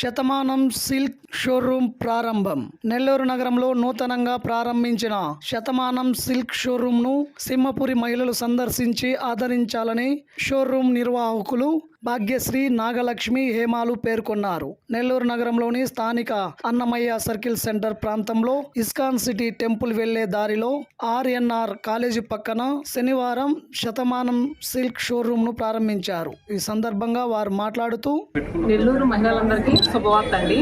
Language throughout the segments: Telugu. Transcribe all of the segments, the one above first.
శతమానం సిల్క్ షోరూం ప్రారంభం. నెల్లూరు నగరంలో నూతనంగా ప్రారంభించిన శతమానం సిల్క్ షోరూంను సింహపురి మహిళలు సందర్శించి ఆదరించాలని షోరూమ్ నిర్వాహకులు భాగ్యశ్రీ నాగలక్ష్మి హేమాలు పేర్కొన్నారు. నెల్లూరు నగరంలోని స్థానిక అన్నమయ్య సర్కిల్ సెంటర్ ప్రాంతంలో ఇస్కాన్ సిటీ టెంపుల్ వెళ్ళే దారిలో ఆర్ఎన్ఆర్ కాలేజీ పక్కన శనివారం శతమానం సిల్క్ షోరూమ్ను ప్రారంభించారు. ఈ సందర్భంగా వారు మాట్లాడుతూ నెల్లూరు మహిళలందరికీ శుభవార్త అండి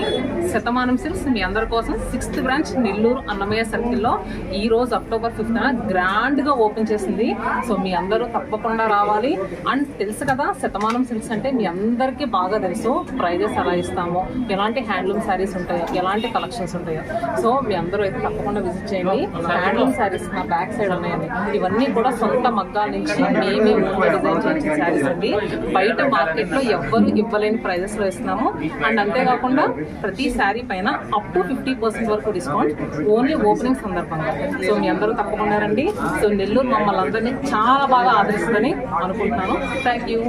శతమానం సిల్క్స్ మీ అందరి కోసం సిక్స్త్ బ్రాంచ్ నెల్లూరు అన్నమయ్య సర్కిల్లో ఈ రోజు అక్టోబర్ ఫిఫ్త్ గ్రాండ్గా ఓపెన్ చేసింది. సో మీ అందరూ తప్పకుండా రావాలి. అండ్ తెలుసు కదా శతమానం సిల్క్స్ అంటే మీ అందరికీ బాగా తెలుసు. ప్రైజెస్ ఎలా ఇస్తామో ఎలాంటి హ్యాండ్లూమ్ శారీస్ ఉంటాయో ఎలాంటి కలెక్షన్స్ ఉంటాయో. సో మీ అందరూ అయితే తప్పకుండా విజిట్ చేయండి. హ్యాండ్లూమ్ శారీస్ నా బ్యాక్ సైడ్ ఉన్నాయండి. ఇవన్నీ కూడా సొంత మగ్గాల నుంచి మేమే డిజైన్ చేసిన శారీస్ అండి. బయట మార్కెట్లో ఎవ్వరు ఇవ్వలేని ప్రైజెస్లో ఇస్తున్నాము. అండ్ అంతేకాకుండా ప్రతి శారీ పైన అప్ టు ఫిఫ్టీ పర్సెంట్ వరకు డిస్కౌంట్ ఓన్లీ ఓపెనింగ్ సందర్భంగా. సో మీ అందరూ తప్పకుండా రండి. సో నెల్లూరు మమ్మల్ని అందరినీ చాలా బాగా ఆదరిస్తుందని అనుకుంటున్నాను. థ్యాంక్ యూ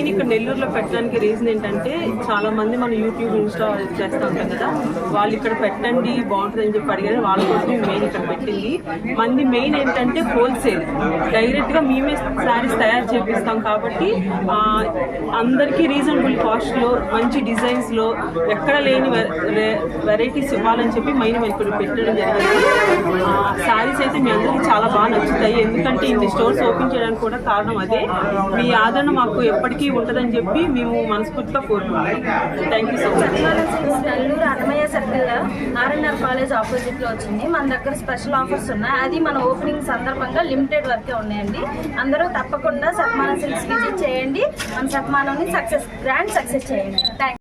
మెయిన్ ఇక్కడ నెల్లూరులో పెట్టడానికి రీజన్ ఏంటంటే చాలా మంది మన యూట్యూబ్ ఇన్స్టా చేస్తూ ఉంటాం కదా. వాళ్ళు ఇక్కడ పెట్టండి బాగుంటుంది అని చెప్పి అడిగారు. వాళ్ళ కోసం మెయిన్ ఇక్కడ పెట్టింది. మంది మెయిన్ ఏంటంటే హోల్సేల్ డైరెక్ట్గా మేమే శారీస్ తయారు చేపిస్తాం కాబట్టి అందరికీ రీజనబుల్ కాస్ట్లో మంచి డిజైన్స్లో ఎక్కడ లేని వెరైటీస్ ఇవ్వాలని చెప్పి మెయిన్ మేము ఇక్కడ పెట్టడం జరిగింది. శారీస్ అయితే మీ అందరికీ చాలా బాగా నచ్చుతాయి. ఎందుకంటే ఇన్ని స్టోర్స్ ఓపెన్ చేయడానికి కూడా కారణం అదే. మీ ఆదరణ మాకు ఎప్పటికీ ఉంటుందని చెప్పి మేము మనస్ఫూర్తిగా కోరుకుంటున్నాం. Thank you so much Nellore Annamayya circle RNR college ఆపోజిట్లో వచ్చింది. మన దగ్గర స్పెషల్ ఆఫర్స్ ఉన్నాయి. అది మన ఓపెనింగ్ సందర్భంగా లిమిటెడ్ వరకే ఉన్నాయండి. అందరూ తప్పకుండా సత్మాన సిల్క్స్ విజిట్ చేయండి. మన సత్మానం సక్సెస్ గ్రాండ్ సక్సెస్ చేయండి. థ్యాంక్